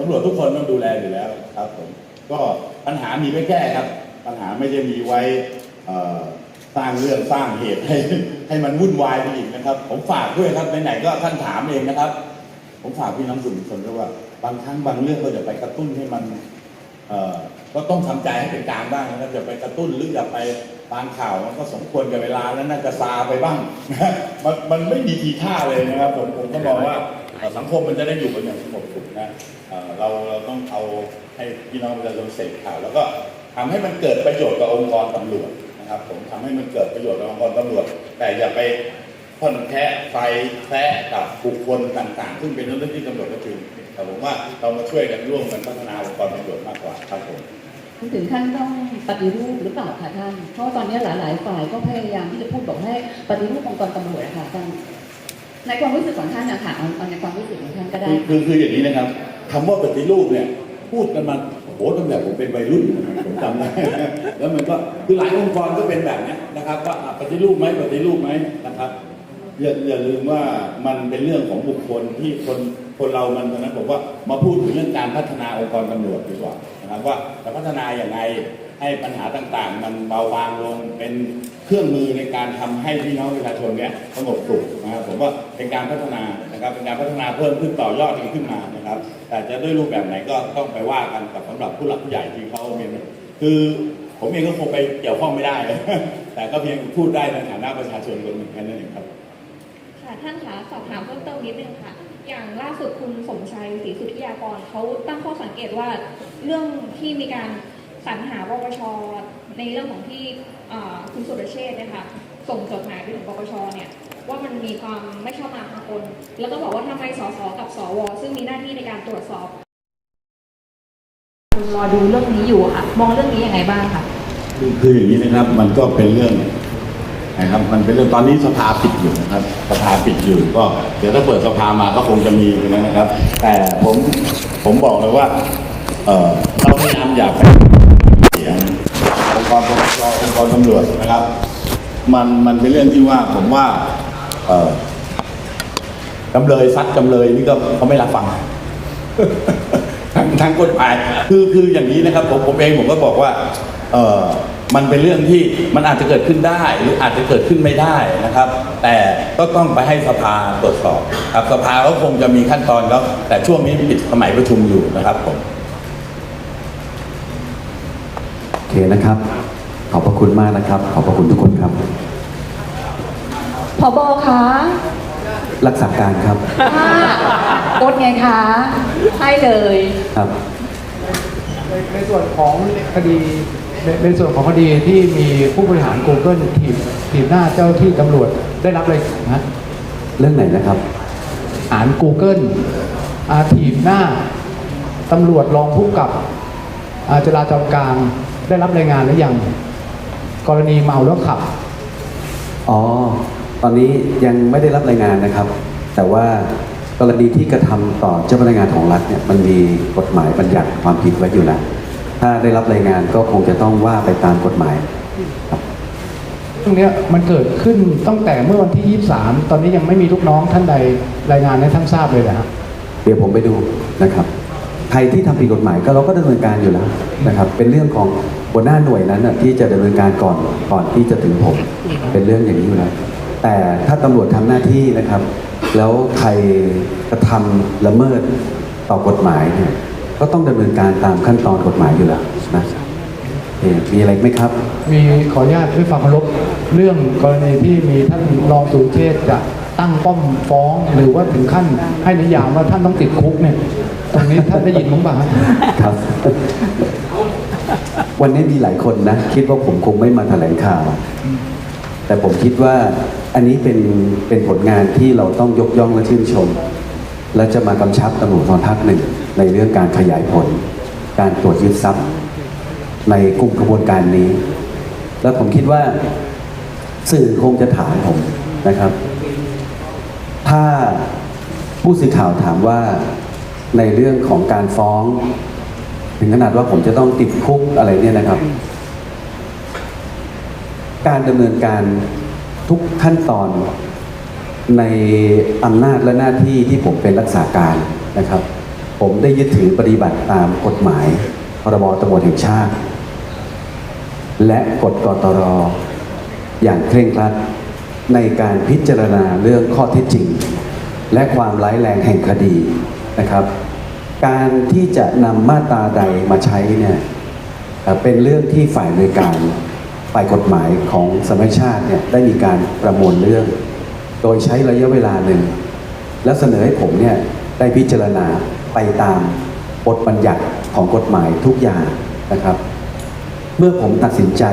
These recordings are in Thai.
ตำรวจทุกคนต้องดูแลอยู่แล้วครับผมก็ปัญหามีไม่แก้ครับ ปัญหาไม่ได้มีไว้สร้างเรื่องสร้างเหตุให้ให้มันวุ่นวายไปอีกนะครับ ผมฝากด้วยครับไหนๆก็ท่านถามเองนะครับ ผมฝากพี่น้องสื่อมวลชนด้วยว่า บางครั้งบางเรื่องก็จะไปกระตุ้นให้มันก็ต้องทำใจให้เป็นกลางบ้างนะครับอย่าไปกระตุ้นหรืออย่าไปบางข่าวมันก็สมควรกับเวลาแล้วน่าจะซาไปบ้างมันมันไม่มีทีท่าเลยนะครับผมผมก็มองว่าเอ่อ สังคมมันจะได้อยู่กันอย่างสงบสุขนะเราเราต้องเอาให้พี่น้องประชาชนเสพข่าวแล้วก็ทำให้มันเกิดประโยชน์กับองค์กรตำรวจนะครับผมทำให้มันเกิดประโยชน์กับองค์กรตำรวจ แต่อย่าไปพ่นแพ้ไฟแพ้กับบุคคลต่างๆ ซึ่งเป็นเรื่องที่ตำรวจก็จริงแต่ผมว่าเรามาช่วยกันร่วมกันพัฒนาองค์กรตำรวจมากกว่าครับผมถึงขั้นต้องปฏิรูปหรือเปล่าคะท่าน เพราะตอนนี้หลายๆ ฝ่ายก็พยายามที่จะพูดบอกให้ปฏิรูปองค์กรตำรวจนะคะท่าน ในความรู้สึกของท่านนะคะเอาเอาในความรู้สึกของท่านก็ได้ คือคืออย่างนี้นะครับคำว่าปฏิรูปเนี่ย พูดกันมาโอ้โหตั้งแต่ผมเป็นวัยรุ่นผมจำได้แล้วมันก็คือหลายองค์กรก็เป็นแบบเนี้ยนะครับว่าอะปฏิรูปไหมปฏิรูปไหมนะครับอย่าอย่าลืมว่ามันเป็นเรื่องของบุคคลที่คนคนเรามันตอนนั้นผมว่ามาพูดถึงเรื่องการพัฒนาองค์กรตำรวจดีกว่านะครับว่าจะพัฒนาอย่างไร ให้ปัญหาต่างๆ มันเบาบางลงเป็นเครื่องมือในการทำให้พี่น้องประชาชนเนี่ยสงบสุขนะครับผมว่าเป็นการพัฒนานะครับเป็นการพัฒนาเพิ่มขึ้นต่อยอดกันขึ้นมานะครับ แต่จะด้วยรูปแบบไหนก็ต้องไปว่ากันกับสำหรับผู้หลักผู้ใหญ่ที่เขาเมียคือผมเองก็คงไปเกี่ยวข้องไม่ได้ แต่ก็เพียงพูดได้ในฐานะประชาชนคนหนึ่งแค่นั้นเองครับค่ะท่านคะสอบถามเพิ่มเติมนิดนึงค่ะ อย่างล่าสุดคุณสมชัยศรีสุทธิยากรเขาตั้งข้อสังเกตว่าเรื่องที่มีการ สรรหาปปชในเรื่องของที่เอ่อคุณสุรเชษฐ์เนะคะส่งจดหมายไปถึงปปชเนี่ยว่ามันมีความไม่ชอบมาพากลแล้วก็บอกว่าทำไมสสกับสว ซึ่งมีหน้าที่ในการตรวจสอบรอดูเรื่องนี้อยู่ค่ะมองเรื่องนี้ยังไงบ้างคะคือคืออย่างนี้นะครับ มันก็เป็นเรื่องนะครับ มันเป็นเรื่องตอนนี้สภาปิดอยู่นะครับสภาปิดอยู่ก็เดี๋ยวถ้าเปิดสภามาก็คงจะมีนะครับ แต่ผมผมบอกเลยว่า เออเราพยายามอย่าไปเสียงองค์กรปกคร ององกรตำรวจนะครับ มันมันเป็นเรื่องที่ว่าผมว่าเออจำเลยซัดจำเลยนี่ก็เขาไม่รับฟังทางทางกฎหมายคือคืออย่างนี้นะครับผมผมเองผมก็บอกว่าเออมันเป็นเรื่องที่มันอาจจะเกิดขึ้นได้ หรืออาจจะเกิดขึ้นไม่ได้นะครับ แต่ก็ต้องไปให้สภาตรวจสอบครับสภาก็คงจะมีขั้นตอนแล้วแต่ช่วงนี้ปิดสมัยประชุมอยู่นะครับผมโอเคนะครับ ขอบพระคุณมากนะครับ ขอบพระคุณทุกคนครับพบคะรักษาการครับถ้าโอ๊ตไงคะให้เลย ครับ ในในส่วนของคดีในในส่วนของคดีที่มีผู้บริหาร Google ทีมทีมหน้าเจ้าที่ตำรวจได้รับเลยนะเรื่องไหนนะครับ อ่าน Google อาทีมหน้าตำรวจรองผู้กำกับอาจราจรกลางได้รับรายงานหรือยัง กรณีเมาแล้วขับ อ๋อ ตอนนี้ยังไม่ได้รับรายงานนะครับ แต่ว่ากรณีที่กระทำต่อเจ้าพนักงานของรัฐเนี่ยมันมีกฎหมายบัญญัติความผิดไว้อยู่แล้วถ้าได้รับรายงานก็คงจะต้องว่าไปตามกฎหมายครับเรื่องเนี้ยมันเกิดขึ้นตั้งแต่เมื่อวันที่ 23 ตอนนี้ยังไม่มีลูกน้องท่านใดรายงานให้ท่านทราบเลยนะฮะเดี๋ยวผมไปดูนะครับ ใครที่ทำผิดกฎหมายก็เราก็ดำเนินการอยู่แล้วนะครับ เป็นเรื่องของ หัวหน้าหน่วยนั้นน่ะที่จะดำเนินการก่อนก่อนที่จะถึงผม เป็นเรื่องอย่างนี้อยู่แล้วแต่ถ้าตำรวจทำหน้าที่นะครับ แล้วใครกระทำละเมิดต่อกฎหมายเนี่ยก็ต้องดำเนินการตามขั้นตอนกฎหมายอยู่แล้วนะโอเคมีอะไรไหมครับ มีขออนุญาตด้วยความเคารพเรื่องกรณีที่มีท่านรองสุรเชษฐ์จะตั้งป้อมฟ้องหรือว่าถึงขั้นให้นิยามว่าท่านต้องติดคุกเนี่ย ตรงนี้ท่านได้ยินมั้งป่ะฮะครับ วันนี้มีหลายคนนะ คิดว่าผมคงไม่มาแถลงข่าว แต่ผมคิดว่าอันนี้เป็นเป็นผลงานที่เราต้องยกย่องและชื่นชม และจะมากำชับตำรวจภูธรภาคหนึ่งในเรื่องการขยายผล การตรวจยึดทรัพย์ ในกลุ่มขบวนการนี้ แล้วผมคิดว่าสื่อคงจะถามผมนะครับ ถ้าผู้สื่อข่าวถามว่าในเรื่องของการฟ้อง ถึงขนาดว่าผมจะต้องติดคุกอะไรเนี่ยนะครับ การดำเนินการทุกขั้นตอนในอำนาจและหน้าที่ที่ผมเป็นรักษาการนะครับ ผมได้ยึดถือปฏิบัติตามกฎหมายพรบตำรวจแห่งชาติ และกฎกตรอย่างเคร่งครัดในการพิจารณาเรื่องข้อเท็จจริง และความร้ายแรงแห่งคดีนะครับ การที่จะนำมาตราใดมาใช้เนี่ยเป็นเรื่องที่ฝ่ายบริการฝ่ายกฎหมายของสมัชชาติเนี่ยได้มีการประมวลเรื่อง โดยใช้ระยะเวลาหนึ่ง แล้วเสนอให้ผมเนี่ยได้พิจารณาไปตามบทบัญญัติของกฎหมายทุกอย่างนะครับ เมื่อผมตัดสินใจ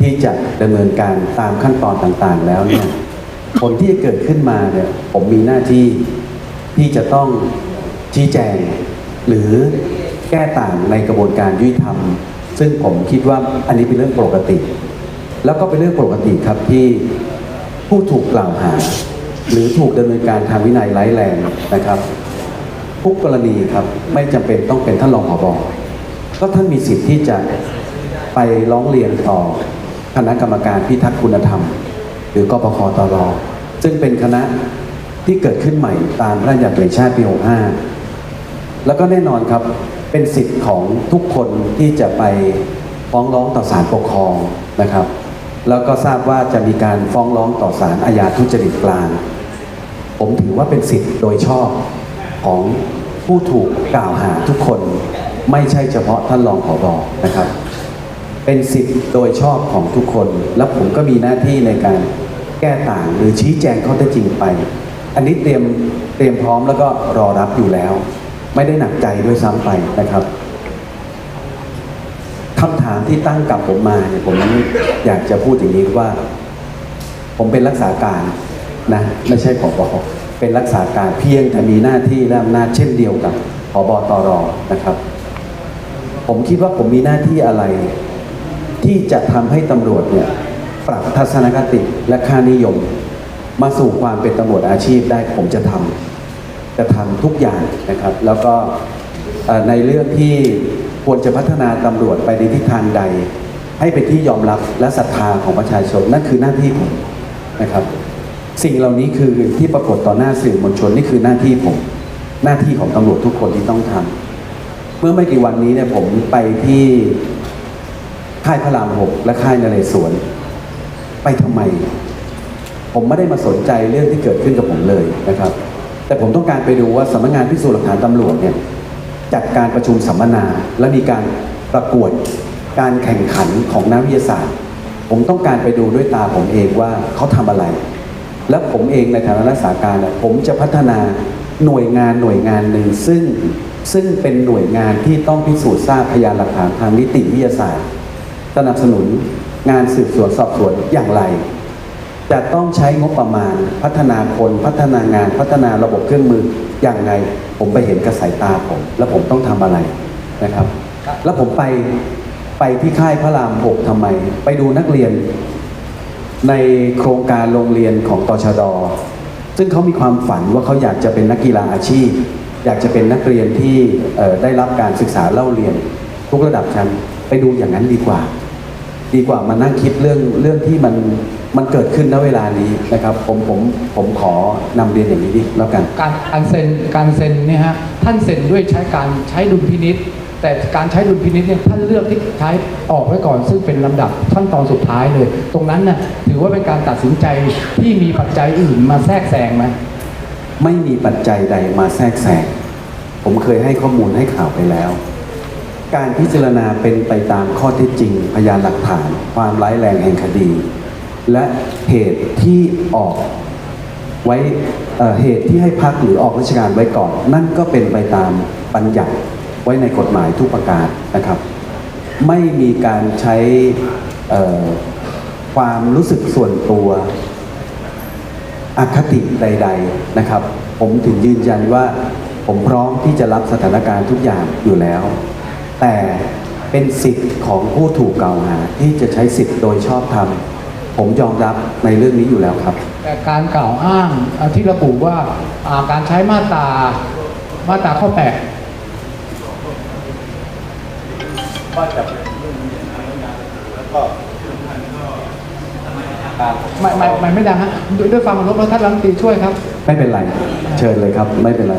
ที่จะดำเนินการตามขั้นตอนต่างๆแล้วเนี่ยผลที่จะเกิดขึ้นมาเนี่ยผมมีหน้าที่ที่จะต้อง ชี้แจง หรือแก้ต่างในกระบวนการยุติธรรม ซึ่งผมคิดว่าอันนี้เป็นเรื่องปกติ แล้วก็เป็นเรื่องปกติครับที่ผู้ถูกกล่าวหา หรือถูกดำเนินการทางวินัยร้ายแรงนะครับทุกกรณีครับไม่จำเป็นต้องเป็นท่านรองผบก็ท่านมีสิทธิ์ที่จะไปร้องเรียนต่อคณะกรรมการพิทักษ์คุณธรรม หรือกปคตรซึ่งเป็นคณะที่เกิดขึ้นใหม่ตามพระราชบัญญัติแห่งชาติปี 65 แล้วก็แน่นอนครับเป็นสิทธิ์ของทุกคนที่จะไปฟ้องร้องต่อศาลปกครองนะครับ แล้วก็ทราบว่าจะมีการฟ้องร้องต่อศาลอาญาทุจริตกลาง ผมถือว่าเป็นสิทธิ์โดยชอบของผู้ถูกกล่าวหาทุกคน ไม่ใช่เฉพาะท่านรองผอบอนะครับ เป็นสิทธิ์โดยชอบของทุกคน แล้วผมก็มีหน้าที่ในการแก้ต่างหรือชี้แจงข้อเท็จจริงไป อันนี้เตรียมเตรียมพร้อมแล้วก็รอรับอยู่แล้ว ไม่ได้หนักใจด้วยซ้ำไปนะครับคำถามที่ตั้งกับผมมาเนี่ยผมอยากจะพูดอย่างนี้ว่า ผมเป็นรักษาการนะไม่ใช่ผบเป็นรักษาการเพียงแต่มีหน้าที่และอำนาจเช่นเดียวกับผบตรนะครับ ผมคิดว่าผมมีหน้าที่อะไร ที่จะทำให้ตำรวจเนี่ยปรับทัศนคติและค่านิยม มาสู่ความเป็นตำรวจอาชีพได้ผมจะทำ จะทำทุกอย่างนะครับ แล้วก็ในเรื่องที่ควรจะพัฒนาตำรวจไปในทิศทางใด ให้เป็นที่ยอมรับและศรัทธาของประชาชนนั่นคือหน้าที่ผมนะครับ สิ่งเหล่านี้คือที่ปรากฏต่อหน้าสื่อมวลชนนี่คือหน้าที่ผม หน้าที่ของตำรวจทุกคนที่ต้องทำเมื่อไม่กี่วันนี้เนี่ยผมไปที่ค่ายพระรามหกและค่ายนเรศวรไปทำไม ผมไม่ได้มาสนใจเรื่องที่เกิดขึ้นกับผมเลยนะครับ แต่ผมต้องการไปดูว่าสำนักงานพิสูจน์หลักฐานตำรวจเนี่ยจัดการประชุมสัมมนา และมีการประกวดการแข่งขันของนักวิทยาศาสตร์ ผมต้องการไปดูด้วยตาผมเองว่าเขาทำอะไร และผมเองในฐานะรักษาการผมจะพัฒนาหน่วยงานหน่วยงานหนึ่งซึ่งซึ่งเป็นหน่วยงานที่ต้องพิสูจน์ทราบพยานหลักฐานทางนิติวิทยาศาสตร์ สนับสนุนงานสืบสวนสอบสวนอย่างไร จะต้องใช้งบประมาณ พัฒนาคนพัฒนางาน พัฒนาระบบเครื่องมืออย่างไรผมไปเห็นกระสายตาผม แล้วผมต้องทำอะไรนะครับ แล้วผมไปไปที่ค่ายพระรามหกทำไม ไปดูนักเรียน ในโครงการโรงเรียนของตชด ซึ่งเขามีความฝันว่าเขาอยากจะเป็นนักกีฬาอาชีพ อยากจะเป็นนักเรียนที่เอ่อได้รับการศึกษาเล่าเรียน ทุกระดับชั้นไปดูอย่างนั้นดีกว่า ดีกว่ามานั่งคิดเรื่องเรื่องที่มัน มันเกิดขึ้นณเวลานี้นะครับ ผมผมผมขอนำเรียนอย่างนี้ดีแล้วกัน การการเซ็นการเซ็นเนี่ยฮะท่านเซ็นด้วยใช้การใช้ดุลพินิษแต่การใช้ดุลพินิษเนี่ยท่านเลือกที่ใช้ออกไว้ก่อนซึ่งเป็นลำดับขั้นตอนสุดท้ายเลย ตรงนั้นน่ะถือว่าเป็นการตัดสินใจที่มีปัจจัยอื่นมาแทรกแซงไหมไม่มีปัจจัยใดมาแทรกแซง ผมเคยให้ข้อมูลให้ข่าวไปแล้ว การพิจารณาเป็นไปตามข้อเท็จจริง พยานหลักฐาน ความร้ายแรงแห่งคดี และเหตุที่ออกไว้เเหตุที่ให้พักหรือออกราชการไว้ก่อน นั่นก็เป็นไปตามบัญญัติไว้ในกฎหมายทุกประการนะครับ ไม่มีการใช้ความรู้สึกส่วนตัวอคติใด ๆนะครับ ผมถึงยืนยันว่าผมพร้อมที่จะรับสถานการณ์ทุกอย่างอยู่แล้ว แต่เป็นสิทธิ์ของผู้ถูกกล่าวหาที่จะใช้สิทธิ์โดยชอบธรรม ผมยอมรับในเรื่องนี้อยู่แล้วครับ แต่การกล่าวอ้างอ่าที่ระบุว่าอ่าการใช้มาตรามาตราข้อแปดก็จะเป็นเรื่องนี้แล้วก็ไม่ไม่ไม่ไม่ดังฮะด้วยด้วยความเคารพแล้วท่านรัฐมนตรีช่วยครับ ไม่เป็นไรเชิญเลยครับ ไม่เป็นไร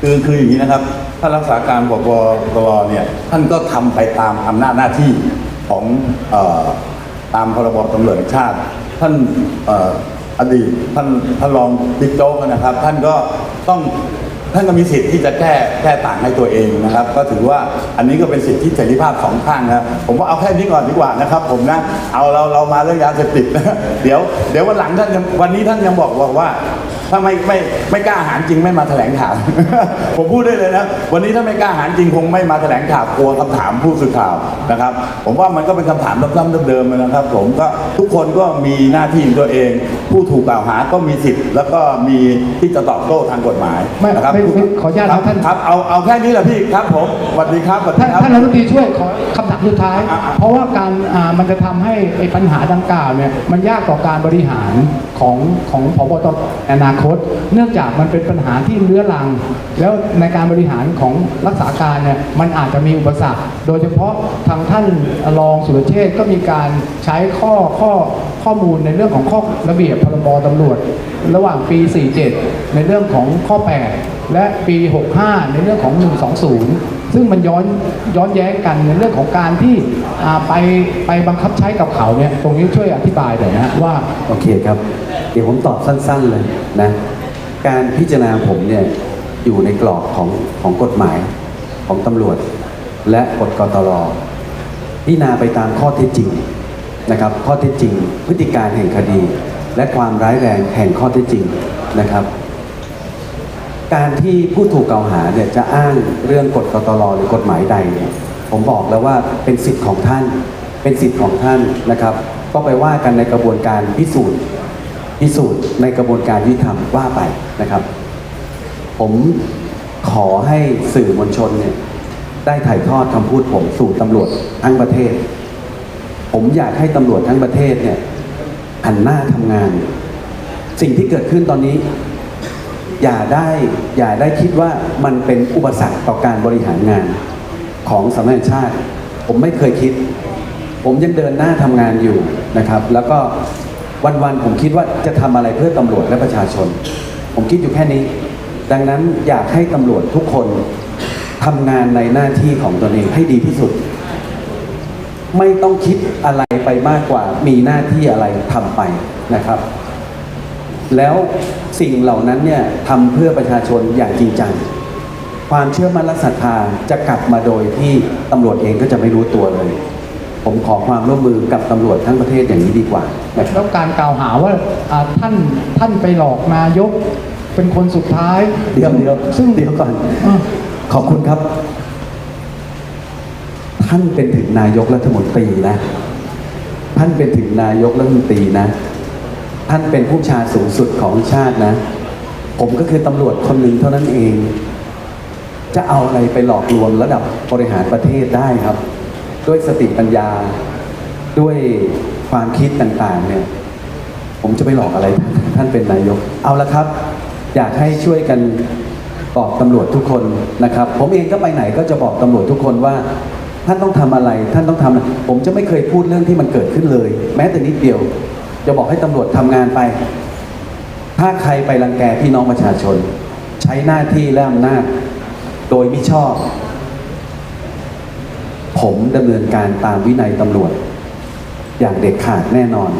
คือคืออย่างนี้นะครับท่านรักษาการบกตรเนี่ยท่านก็ทำไปตามอำนาจหน้าที่ของเออ ตามพรบตำรวจชาติ ท่านอดีตท่านท่านรองบิ๊กโจ๊กนะครับ ท่านก็ต้องท่านก็มีสิทธิ์ที่จะแก้แก้ต่างให้ตัวเองนะครับ ก็ถือว่าอันนี้ก็เป็นสิทธิเสรีภาพสองข้างนะผมว่าเอาแค่นี้ก่อนดีกว่านะครับ ผมนะเอาเราเรามาเรื่องยาเสพติดนะเดี๋ยวเดี๋ยววันหลังท่านวันนี้ท่านยังบอกบอกว่า ถ้าไม่ไม่ไม่กล้าหาญจริงไม่มาแถลงข่าว ผมพูดได้เลยนะ วันนี้ถ้าไม่กล้าหาญจริงคงไม่มาแถลงข่าวกลัวคำถามผู้สื่อข่าวนะครับ ผมว่ามันก็เป็นคำถามซ้ำๆเดิมๆนะครับ ผมก็ทุกคนก็มีหน้าที่ของตัวเอง ผู้ถูกกล่าวหาก็มีสิทธิ์ แล้วก็มีที่จะตอบโต้ทางกฎหมายไม่นะครับไม่ไม่ขออนุญาตคครัรับบท่านครับเอาเอาแค่นี้แหละพี่ครับผมสวัสดีครับสวัสดีท่านครับท่านรัฐมนตรีช่วยขอคำถามสุดท้ายอะอะเพราะว่าการอ่ามันจะทำให้ไอ้ปัญหาดังกล่าวเนี่ยมันยากต่อการบริหารของของพบตรอนาคต เนื่องจากมันเป็นปัญหาที่เรื้อรัง แล้วในการบริหารของรักษาการเนี่ยมันอาจจะมีอุปสรรค โดยเฉพาะทางท่านรองสุรเชษก็มีการใช้ข้อข้อข้อมูลในเรื่องของข้อระเบียบพรบตำรวจ ระหว่างปี 47 ในเรื่องของข้อ 8 และปี 65 ในเรื่องของ 120 ซึ่งมันย้อนย้อนแย้งกันในเรื่องของการที่ไปไปบังคับใช้กับเขาเนี่ยตรงนี้ช่วยอธิบายหน่อยนะฮะว่า โอเคครับ เดี๋ยวผมตอบสั้น ๆเลยนะ การพิจารณาผมเนี่ยอยู่ในกรอบของของกฎหมายของตำรวจ และกฎกตรพิจารณาไปตามข้อเท็จจริงนะครับ ข้อเท็จจริง พฤติการแห่งคดี และความร้ายแรงแห่งข้อเท็จจริงนะครับ การที่ผู้ถูกกล่าวหาเนี่ยจะอ้างเรื่องกฎกตรหรือกฎหมายใดเนี่ยผมบอกแล้วว่าเป็นสิทธิ์ของท่าน เป็นสิทธิ์ของท่านนะครับ ก็ไปว่ากันในกระบวนการพิสูจน์ พิสูจน์ในกระบวนการยุติธรรมว่าไปนะครับ ผมขอให้สื่อมวลชนเนี่ยได้ถ่ายทอดคำพูดผมสู่ตำรวจทั้งประเทศ ผมอยากให้ตำรวจทั้งประเทศเนี่ยหันหน้าทำงาน สิ่งที่เกิดขึ้นตอนนี้ อย่าได้อย่าได้คิดว่ามันเป็นอุปสรรคต่อการบริหารงานของสำนักงานชาติ ผมไม่เคยคิด ผมยังเดินหน้าทำงานอยู่นะครับ แล้วก็ วันๆผมคิดว่าจะทำอะไรเพื่อตำรวจและประชาชน ผมคิดอยู่แค่นี้ ดังนั้นอยากให้ตำรวจทุกคนทำงานในหน้าที่ของตนเองให้ดีที่สุด ไม่ต้องคิดอะไรไปมากกว่า มีหน้าที่อะไรทำไปนะครับ แล้วสิ่งเหล่านั้นเนี่ยทำเพื่อประชาชนอย่างจริงจังความเชื่อมั่นและศรัทธาจะกลับมาโดยที่ตำรวจเองก็จะไม่รู้ตัวเลย ผมขอความร่วมมือกับตำรวจทั้งประเทศอย่างนี้ดีกว่านะครับแล้วการกล่าวหาว่าอ่าท่านท่านไปหลอกนายกเป็นคนสุดท้าย เดี๋ยวเดี๋ยวซึ่งเดี๋ยวก่อนอ่าขอบคุณครับ ท่านเป็นถึงนายกรัฐมนตรีนะ ท่านเป็นถึงนายกรัฐมนตรีนะ ท่านเป็นผู้ชาสูงสุดของชาตินะ ผมก็คือตำรวจคนหนึ่งเท่านั้นเอง จะเอาอะไรไปหลอกลวงระดับบริหารประเทศได้ครับ ด้วยสติปัญญา ด้วยความคิดต่างๆเนี่ย ผมจะไปหลอกอะไรท่านเป็นนายก เอาละครับ อยากให้ช่วยกันบอกตำรวจทุกคนนะครับ ผมเองก็ไปไหนก็จะบอกตำรวจทุกคนว่า ท่านต้องทำอะไร ท่านต้องทำผมจะไม่เคยพูดเรื่องที่มันเกิดขึ้นเลย แม้แต่นิดเดียว จะบอกให้ตำรวจทำงานไป ถ้าใครไปรังแกพี่น้องประชาชน ใช้หน้าที่และอำนาจโดยมิชอบ ผมดำเนินการตามวินัยตำรวจ อย่างเด็ดขาดแน่นอน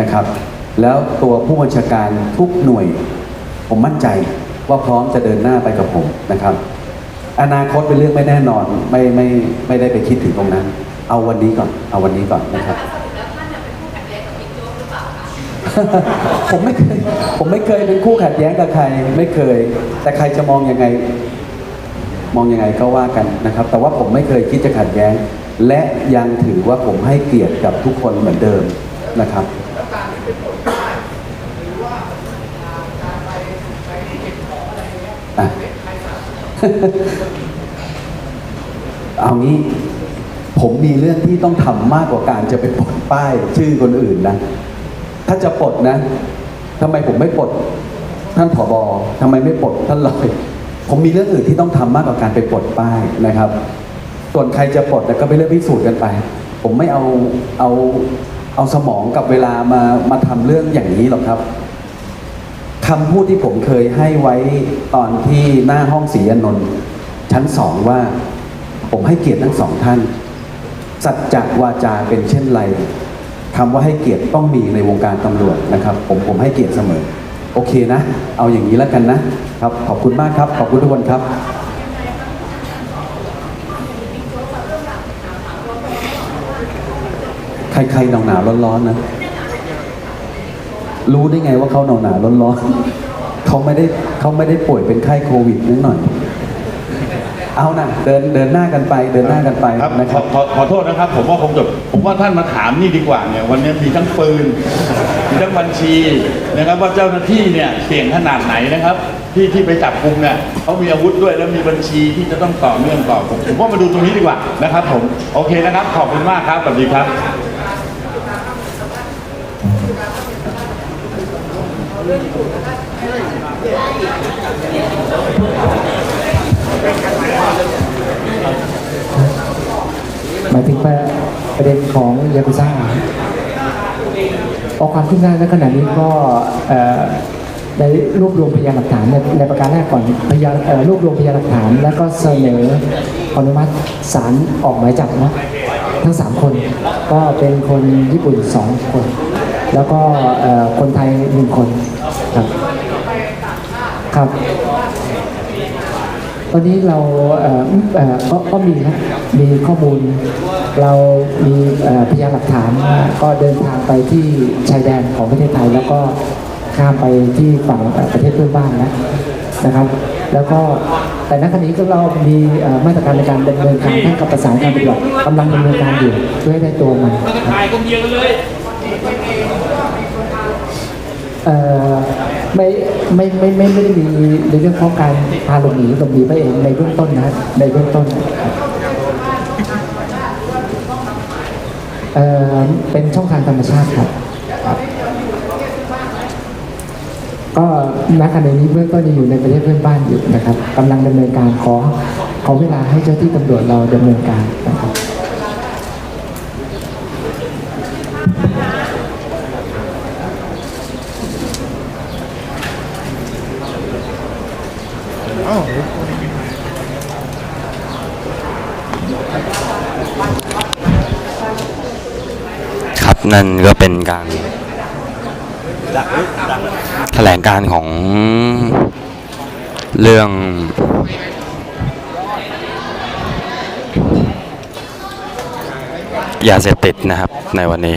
นะครับ แล้วตัวผู้บัญชาการทุกหน่วย ผมมั่นใจว่าพร้อมจะเดินหน้าไปกับผมนะครับ อนาคตเป็นเรื่องไม่แน่นอนไม่ไม่ไม่ได้ไปคิดถึงตรงนั้น เอาวันนี้ก่อน เอาวันนี้ก่อนนะครับผมไม่เคยผมไม่เคยเป็นคู่ขัดแย้งกับใคร ไม่เคย แต่ใครจะมองยังไง มองยังไงก็ว่ากันนะครับ แต่ว่าผมไม่เคยคิดจะขัดแย้ง และยังถือว่าผมให้เกียรติกับทุกคนเหมือนเดิมนะครับอะเอางี้ผมมีเรื่องที่ต้องทำมากกว่าการจะไปปลดป้ายชื่อคนอื่นนะ ถ้าจะปลดนะทำไมผมไม่ปลดท่านผอบอทำไมไม่ปลดท่านลอย ผมมีเรื่องอื่นที่ต้องทำมากกว่าการไปปลดป้ายนะครับ ส่วนใครจะปลดเนี่ยก็ไปเรื่องพิสูจน์กันไป ผมไม่เอาเอาเอาสมองกับเวลามามาทำเรื่องอย่างนี้หรอกครับคำพูดที่ผมเคยให้ไว้ตอนที่หน้าห้องศรีอนนท์ชั้นสองว่า ผมให้เกียรติทั้งสองท่าน สัจจะวาจาเป็นเช่นไรคำว่าให้เกียรติต้องมีในวงการตำรวจนะครับ ผมผมให้เกียรติเสมอ โอเคนะ เอาอย่างนี้แล้วกันนะ ครับ ขอบคุณมากครับ ขอบคุณทุกคนครับ ใครๆหนาวหนาวๆร้อนๆนะ รู้ได้ไงว่าเขาหนาวหนาวๆร้อนๆเขาไม่ได้เขาไม่ได้ป่วยเป็นไข้โควิดนิดหน่อย เอานะเดินเดินหน้ากันไป เดินหน้ากันไปครับนะขคอรับ ขอขอโทษนะครับ ผมว่าคงจะผมว่าท่านมาถามนี่ดีกว่าเนี่ยวันนี้มีทั้งปืนมีทั้งบัญชีนะครับว่าเจ้าหน้าที่เนี่ยเสี่ยงขนาดไหนนะครับ ที่ที่ไปจับกุมเนี่ยเขามีอาวุธด้วยแล้วมีบัญชีที่จะต้องต่อเนื่องต่อผมผมว่ามาดูตรงนี้ดีกว่านะครับ ผมโอเคนะครับ ขอบคุณมากครับสวัสดีครับ หมายถึงประเด็นของยากุซ่าเอาความคืบหน้าในขณะนี้ก็ เอ่อได้รวบรวมพยานหลักฐานในในประการแรกก่อนพยานเอ่อรวบรวมพยานหลักฐาน แล้วก็เสนออนุมัติศาลออกหมายจับนะทั้งสามคน ก็เป็นคนญี่ปุ่นสองคน แล้วก็เอ่อคนไทยหนึ่งคนครับครับตอนนี้เราเอ่อเอ่อก็ก็มีนะมีข้อมูล เรามีเอ่อพยานหลักฐาน ก็เดินทางไปที่ชายแดนของประเทศไทย แล้วก็ ข้ามไปที่ฝั่งประเทศเพื่อนบ้านนะนะครับ แล้วก็แต่ณขณะนี้ก็เรามีมาตรการในการดำเนินการทั้งกับประสานการปฏิบัติกำลังดำเนินการอยู่เพื่อให้ได้ตัวมันถ่ายคนเอ่อไม่ไม่ไม่ไม่ไม่ได้มีในเรื่องของการพาหลบหนีหลบหนีไปเองในเบื้องต้นนะในเบื้องต้นเอ่อเป็นช่องทางธรรมชาติครับ ก็ณขณะนี้เบื้องต้นยังอยู่ในประเทศเพื่อนบ้านอยู่นะครับกำลังดำเนินการขอขอเวลาให้เจ้าที่ตำรวจเราดำเนินการนะครับครับนั่นก็เป็นการ แถลงการของเรื่องยาเสพติดนะครับในวันนี้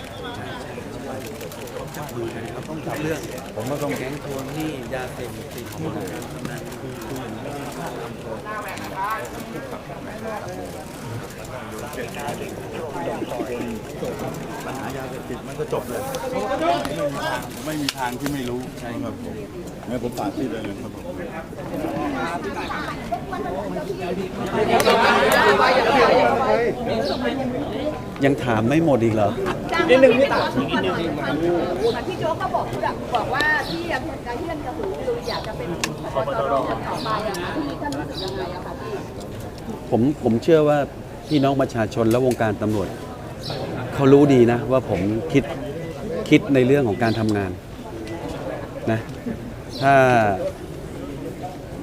จับมือกันเราต้องจับเรื่องผมก็ต้องแก๊งทวงหนี้ยาเสพติดผู้ทำงานั่นคือคือปัญหายาเสพติดมันก็จบเลยไม่มีทางไม่มีทางที่ไม่รู้ใช่ครับผมงั้นผมฝากที่เลยครับผมยังถามไม่หมดอีกเหรอ นิดนึงพี่ตาอีกนิดนึงพี่โจ๊กก็บอกแบบบอกว่าที่ยังจะยื่นกระหูวิวอยากจะเป็นพบตรคนต่อไปอะค่ะพี่ท่านรู้สึกยังไงอะคะพี่ผมผมเชื่อว่าพี่น้องประชาชนและวงการตำรวจเขารู้ดีนะ ว่าผมคิดคิดในเรื่องของการทำงานนะถ้า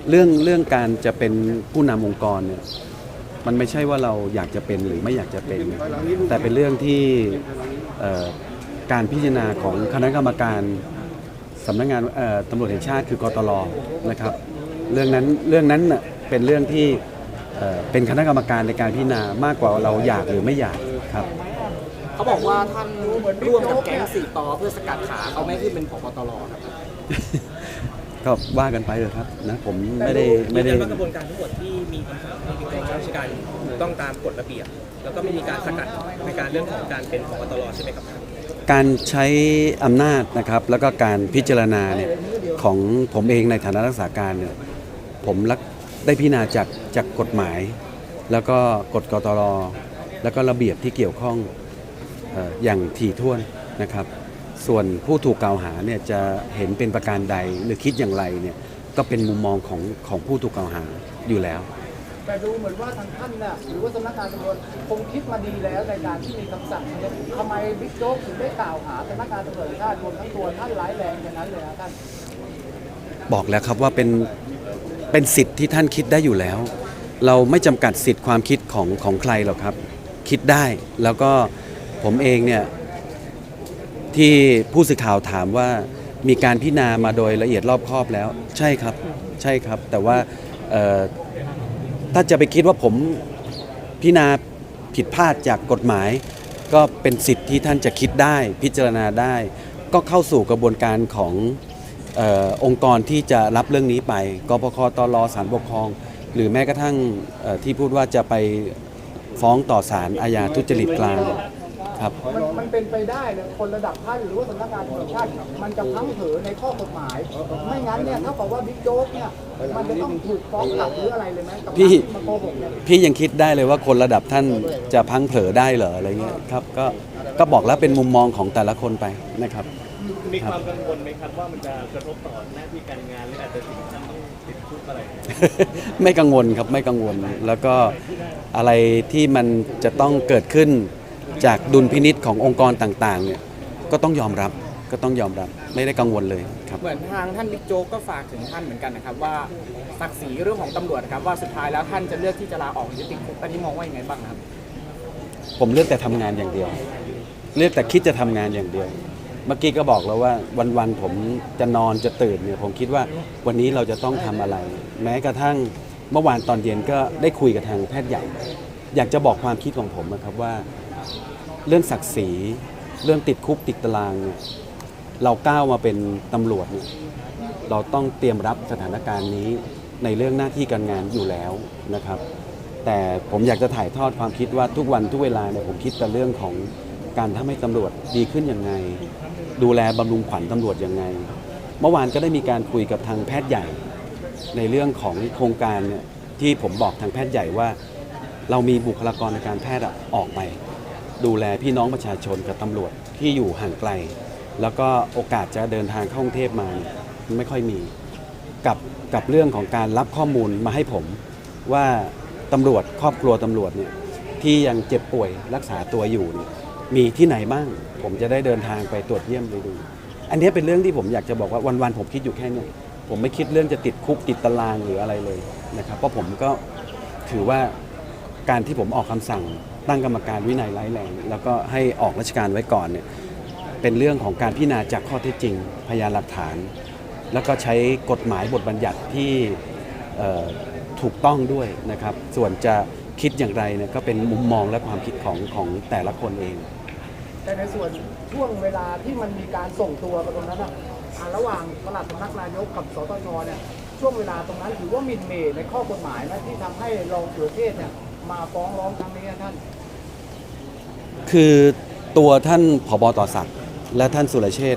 เรื่องเรื่องการจะเป็นผู้นำองค์กรเนี่ยมันไม่ใช่ว่าเราอยากจะเป็นหรือไม่อยากจะเป็น แต่เป็นเรื่องที่เอ่อ การพิจารณาของคณะกรรมการสำนักงานเอ่อตำรวจแห่งชาติคือกตลนะครับเรื่องนั้นเรื่องนั้นน่ะเป็นเรื่องที่เอ่อเป็นคณะกรรมการในการพิจารณามากกว่าเราอยากหรือไม่อยากครับเขาบอกว่าท่านร่วมกับแก๊งสี่ต่อเพื่อสกัดขาเขาไม่ให้ขึ้นเป็นผบตรครับก็ว่ากันไปเลยครับนะผมไม่ได้ไม่ได้ยืนยันว่ากระบวนการทั้งหมดที่มีคำสั่งให้บิ๊กโจ๊กข้าราชการถูก ต้องตามกฎระเบียบ แล้วก็ไม่มีการสกัดในการเรื่องของการเป็นพบตรใช่ไหมครับ การใช้อำนาจนะครับแล้วก็การพิจารณาเนี่ยของผมเองในฐานะรักษาการเนี่ยผมรักได้พิจารณาจากจากกฎหมาย แล้วก็กฎกตรแล้วก็ระเบียบที่เกี่ยวข้องเอ่ออย่างถี่ถ้วนนะครับ ส่วนผู้ถูกกล่าวหาเนี่ยจะเห็นเป็นประการใดหรือคิดอย่างไรเนี่ยก็เป็นมุมมองของของผู้ถูกกล่าวหาอยู่แล้ว แต่ดูเหมือนว่าทางท่านน่ะหรือว่าสำนักงานตำรวจคงคิดมาดีแล้วในการที่มีคำสั่งนี้ทำไมบิ๊กโจ๊กถึงได้กล่าวหาสำนักงานตำรวจชาติรวมทั้งตัวท่านร้ายแรงอย่างนั้นเลยนะท่านบอกแล้วครับว่าเป็นเป็นสิทธิ์ที่ท่านคิดได้อยู่แล้ว เราไม่จำกัดสิทธิ์ความคิดของของใครหรอกครับ คิดได้แล้วก็ผมเองเนี่ยที่ผู้สื่อข่าวถามว่ามีการพิจารณามาโดยละเอียดรอบคอบแล้ว ใช่ครับใช่ครับ แต่ว่า ถ้าจะไปคิดว่าผมพิจารณาผิดพลาดจากกฎหมาย ก็เป็นสิทธิ์ที่ท่านจะคิดได้พิจารณาได้ ก็เข้าสู่กระบวนการของออองค์กรที่จะรับเรื่องนี้ไปกพคตรสารปกครอง หรือแม้กระทั่งที่พูดว่าจะไปฟ้องต่อศาลอาญาทุจริตกลาง ครับ มันมันเป็นไปได้เลยคนระดับท่านหรือว่าสำนักงานตำรวจแห่งชาติมันจะพลั้งเผลอในข้อกฎหมาย ไม่งั้นเนี่ยเท่ากับว่าบิ๊กโจ๊กเนี่ยมันจะต้องถูกฟ้องกลับหรืออะไรเลยไหมกับการพี่ที่มาโกหกเนี่ยพี่ยังคิดได้เลยว่าคนระดับท่านจะพลังเผลอได้เหรออะไรเงี้ยครับก็ก็บอกแล้วเป็นมุมมองของแต่ละคนไปนะครับ มีความกังวลไหมครับว่ามันจะกระทบต่อหน้าที่การงานหรืออาจจะถึงขั้นต้องติดคุกอะไร ไม่กังวลครับไม่กังวลแล้วก็อะไรที่มันจะต้องเกิดขึ้น จากดุลพินิษขององค์กรต่างๆเนี่ยก็ต้องยอมรับก็ต้องยอมรับไม่ได้กังวลเลยครับเหมือนทางท่านบิ๊กโจ๊กก็ฝากถึงท่านเหมือนกันนะครับว่าศักดิ์ศรีเรื่องของตำรวจนะครับว่าสุดท้ายแล้วท่านจะเลือกที่จะลาออกหรือติดคุกอันนี้มองว่ายังไงบ้างครับ ผมเลือกแต่ทำงานอย่างเดียว เลือกแต่คิดจะทำงานอย่างเดียว เมื่อกี้ก็บอกแล้วว่าวันๆผมจะนอนจะตื่นเนี่ยผมคิดว่าวันนี้เราจะต้องทำอะไร แม้กระทั่งเมื่อวานตอนเย็นก็ได้คุยกับทางแพทย์ใหญ่ อยากจะบอกความคิดของผมนะครับว่า เรื่องศักดิ์ศรี เรื่องติดคุกติดตารางเนี่ยเราก้าวมาเป็นตำรวจเนี่ยเราต้องเตรียมรับสถานการณ์นี้ในเรื่องหน้าที่การงานอยู่แล้วนะครับ แต่ผมอยากจะถ่ายทอดความคิดว่าทุกวันทุกเวลาเนี่ยผมคิดแต่เรื่องของการทำให้ตำรวจดีขึ้นยังไง ดูแลบำรุงขวัญตำรวจยังไง เมื่อวานก็ได้มีการคุยกับทางแพทย์ใหญ่ ในเรื่องของโครงการเนี่ยที่ผมบอกทางแพทย์ใหญ่ว่า เรามีบุคลากรในการแพทย์ออกไป ดูแลพี่น้องประชาชนกับตำรวจที่อยู่ห่างไกล แล้วก็โอกาสจะเดินทางเข้ากรุงเทพมาเนี่ยไม่ค่อยมีกับกับเรื่องของการรับข้อมูลมาให้ผมว่าตำรวจครอบครัวตำรวจเนี่ยที่ยังเจ็บป่วยรักษาตัวอยู่เนี่ยมีที่ไหนบ้าง ผมจะได้เดินทางไปตรวจเยี่ยมไปดู อันนี้เป็นเรื่องที่ผมอยากจะบอกว่าวันๆผมคิดอยู่แค่นี้ผมไม่คิดเรื่องจะติดคุกติดตารางหรืออะไรเลยนะครับเพราะผมก็ถือว่าการที่ผมออกคำสั่ง ตั้งกรรมการวินัยร้ายแรง แล้วก็ให้ออกราชการไว้ก่อนเนี่ยเป็นเรื่องของการพิจารณาจากข้อเท็จจริง พยานหลักฐาน แล้วก็ใช้กฎหมายบทบัญญัติที่ถูกต้องด้วยนะครับ ส่วนจะคิดอย่างไรเนี่ยก็เป็นมุมมองและความคิดของของแต่ละคนเอง แต่ในส่วนช่วงเวลาที่มันมีการส่งตัวไปตรงนั้นอะอ่าระหว่างปลัดสำนักนายกกับสตชเนี่ยช่วงเวลาตรงนั้นถือว่ามินเมในข้อกฎหมายไหมที่ทำให้รองสุรเชษฐ์เนี่ยมาฟ้องร้องครั้งนี้อะท่าน คือตัวท่านผบต่อศักดิ์และท่านสุรเชษฐ์